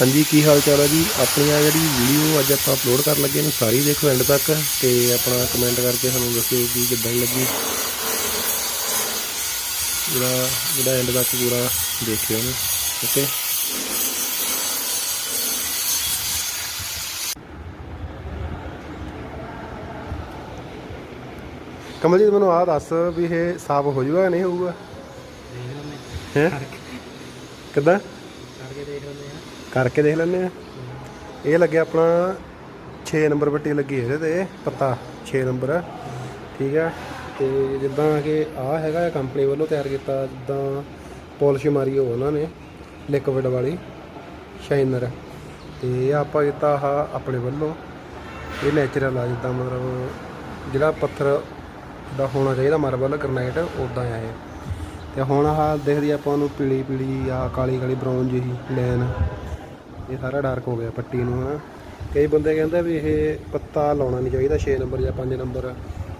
ਹਾਂਜੀ ਕੀ ਹਾਲ ਚਾਲ ਹੈ ਜੀ? ਆਪਣੀ ਆ ਜਿਹੜੀ ਵੀਡੀਓ ਅੱਜ ਆਪਾਂ ਅਪਲੋਡ ਕਰਨ ਲੱਗੇ ਨੇ ਸਾਰੀ ਦੇਖੋ ਐਂਡ ਤੱਕ ਤੇ ਆਪਣਾ ਕਮੈਂਟ ਕਰਕੇ ਸਾਨੂੰ ਦੱਸਿਓ ਕਿ ਕਿੱਦਾਂ ਲੱਗੀ। ਜਿਹੜਾ ਜਿਹੜਾ ਐਂਡ ਤੱਕ ਪੂਰਾ ਦੇਖਿਓ ਨੇ ਓਕੇ ਕਮਲਜੀਤ ਮੈਨੂੰ ਆਹ ਦੱਸ ਵੀ ਇਹ ਸਾਫ਼ ਹੋ ਜਾਊਗਾ ਨਹੀਂ ਹੋਊਗਾ? ਹੈ? ਕਿੱਦਾਂ? ਕਰਕੇ ਦੇਖ ਲੈਂਦੇ ਆ। ਕਰਕੇ ਦੇਖ ਲੈਂਦੇ ਆ। ਇਹ ਲੱਗਿਆ ਆਪਣਾ 6 ਨੰਬਰ ਪੱਟੀ ਲੱਗੀ ਇਹਦੇ ਤੇ, ਪੱਤਾ 6 ਨੰਬਰ। ਠੀਕ ਆ। ਤੇ ਜਿੱਦਾਂ ਕਿ ਆ ਹੈਗਾ ਕੰਪਨੀ ਵੱਲੋਂ ਤਿਆਰ ਕੀਤਾ, ਜਿੱਦਾਂ ਪਾਲਿਸ਼ ਮਾਰੀ ਉਹ ਉਹਨਾਂ ਨੇ ਲਿਕਵਿਡ ਵਾਲੀ ਸ਼ਾਈਨਰ ਤੇ ਇਹ ਆਪਾਂ ਕੀਤਾ ਆ ਆਪਣੇ ਵੱਲੋਂ। ਇਹ ਨੈਚੁਰਲ ਆ ਜਿੱਦਾਂ ਮਤਲਬ ਜਿਹੜਾ ਪੱਥਰ ਦਾ ਹੋਣਾ ਚਾਹੀਦਾ ਮਾਰਬਲ ਗ੍ਰਨਾਈਟ ਉਦਾਂ ਆ ਇਹ। ਤੇ ਹੁਣ ਆਹ ਦੇਖਦੀ ਆਪਾਂ ਨੂੰ ਪੀਲੀ ਪੀਲੀ ਆ ਕਾਲੀ ਕਾਲੀ ਬਰਾਊਨ ਜਿਹੀ ਲੈਨ ਇਹ ਸਾਰਾ ਡਾਰਕ ਹੋ ਗਿਆ ਪੱਟੀ ਨੂੰ ਹਨਾ ਕਈ ਬੰਦੇ ਕਹਿੰਦੇ ਵੀ ਇਹ ਪੱਤਾ ਲਾਉਣਾ ਨਹੀਂ ਚਾਹੀਦਾ 6 ਨੰਬਰ ਜਾਂ 5 ਨੰਬਰ।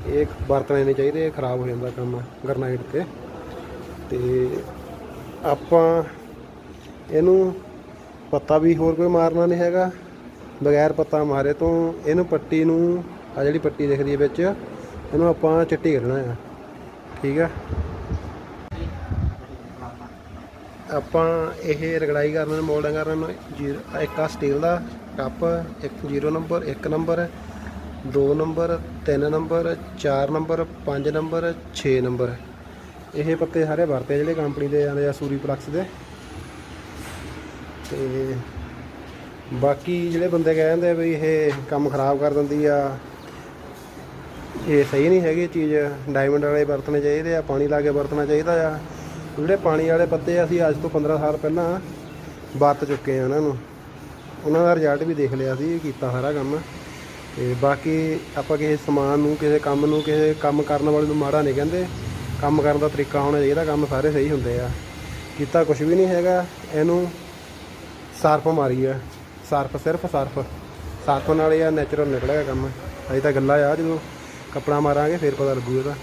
ਇਹ ਵਰਤਣੇ ਨਹੀਂ ਚਾਹੀਦੇ, ਇਹ ਖਰਾਬ ਹੋ ਜਾਂਦਾ ਕੰਮ ਗਰਨਾਈਟ ਤੇ। ਤੇ ਆਪਾਂ ਇਹਨੂੰ ਪੱਤਾ ਵੀ ਹੋਰ ਕੋਈ ਮਾਰਨਾ ਨਹੀਂ ਹੈਗਾ। ਬਗੈਰ ਪੱਤਾ ਮਾਰੇ ਤੋਂ ਇਹਨੂੰ ਪੱਟੀ ਨੂੰ ਆ ਜਿਹੜੀ ਪੱਟੀ ਦਿਖਦੀ ਹੈ ਵਿੱਚ, ਇਹਨੂੰ ਆਪਾਂ ਚਿੱਟੀ ਕਰਨਾ ਆ। ਠੀਕ ਆ? ਆਪਾਂ ਇਹ ਰਗੜਾਈ ਕਰਨ ਨੂੰ, ਮੋਲਡਿੰਗ ਕਰਨ ਨੂੰ ਜੀਰੋ, ਇੱਕ ਆ ਸਟੀਲ ਦਾ ਕੱਪ ਇੱਕ ਜੀਰੋ ਨੰਬਰ, ਇੱਕ number 2 number 3 number 4 number 5 number 6 number. ਇਹ ਪੱਤੇ ਸਾਰੇ ਵਰਤੇ ਜਿਹੜੇ ਕੰਪਨੀ ਦੇ ਆਉਂਦੇ ਆ ਸੂਰੀ ਪਲੱਕਸ ਦੇ। ਤੇ ਬਾਕੀ ਜਿਹੜੇ ਬੰਦੇ ਕਹਿੰਦੇ ਵੀ ਇਹ ਕੰਮ ਖਰਾਬ ਕਰ ਦਿੰਦੀ ਆ, ਇਹ ਸਹੀ ਨਹੀਂ ਹੈਗੀ ਚੀਜ਼। ਡਾਇਮੰਡ ਵਾਲੇ ਵਰਤਣੇ ਚਾਹੀਦੇ ਆ, ਪਾਣੀ ਲਾ ਕੇ ਵਰਤਣਾ ਚਾਹੀਦਾ ਆ। ਜਿਹੜੇ ਪਾਣੀ ਵਾਲੇ ਪੱਤੇ ਅਸੀਂ ਅੱਜ ਤੋਂ 15 ਸਾਲ ਪਹਿਲਾਂ ਵਰਤ ਚੁੱਕੇ ਆ ਉਹਨਾਂ ਨੂੰ। ਉਹਨਾਂ ਦਾ ਰਿਜ਼ਲਟ ਵੀ ਦੇਖ ਲਿਆ ਸੀ ਕੀਤਾ ਸਾਰਾ ਕੰਮ। ਤੇ ਬਾਕੀ ਆਪਾਂ ਕਿਸੇ ਸਮਾਨ ਨੂੰ, ਕਿਸੇ ਕੰਮ ਨੂੰ, ਕਿਸੇ ਕੰਮ ਕਰਨ ਵਾਲੇ ਨੂੰ ਮਾੜਾ ਨਹੀਂ ਕਹਿੰਦੇ। ਕੰਮ ਕਰਨ ਦਾ ਤਰੀਕਾ ਹੋਣਾ ਚਾਹੀਦਾ ਕੰਮ ਸਾਰੇ ਸਹੀ ਹੁੰਦੇ ਆ। ਕੀਤਾ ਕੁਝ ਵੀ ਨਹੀਂ ਹੈਗਾ, ਇਹਨੂੰ ਸਰਫ ਮਾਰੀ ਆ। ਸਰਫ ਸਿਰਫ ਸਰਫ। ਸਰਫ ਨਾਲ ਇਹ ਨੈਚੁਰਲ ਨਿਕਲੇਗਾ ਕੰਮ। ਅਜੇ ਤਾਂ ਗੱਲਾਂ ਆ, ਜਦੋਂ ਕੱਪੜਾ ਮਾਰਾਂਗੇ, ਫਿਰ ਪਤਾ ਲੱਗੂ ਇਹਦਾ।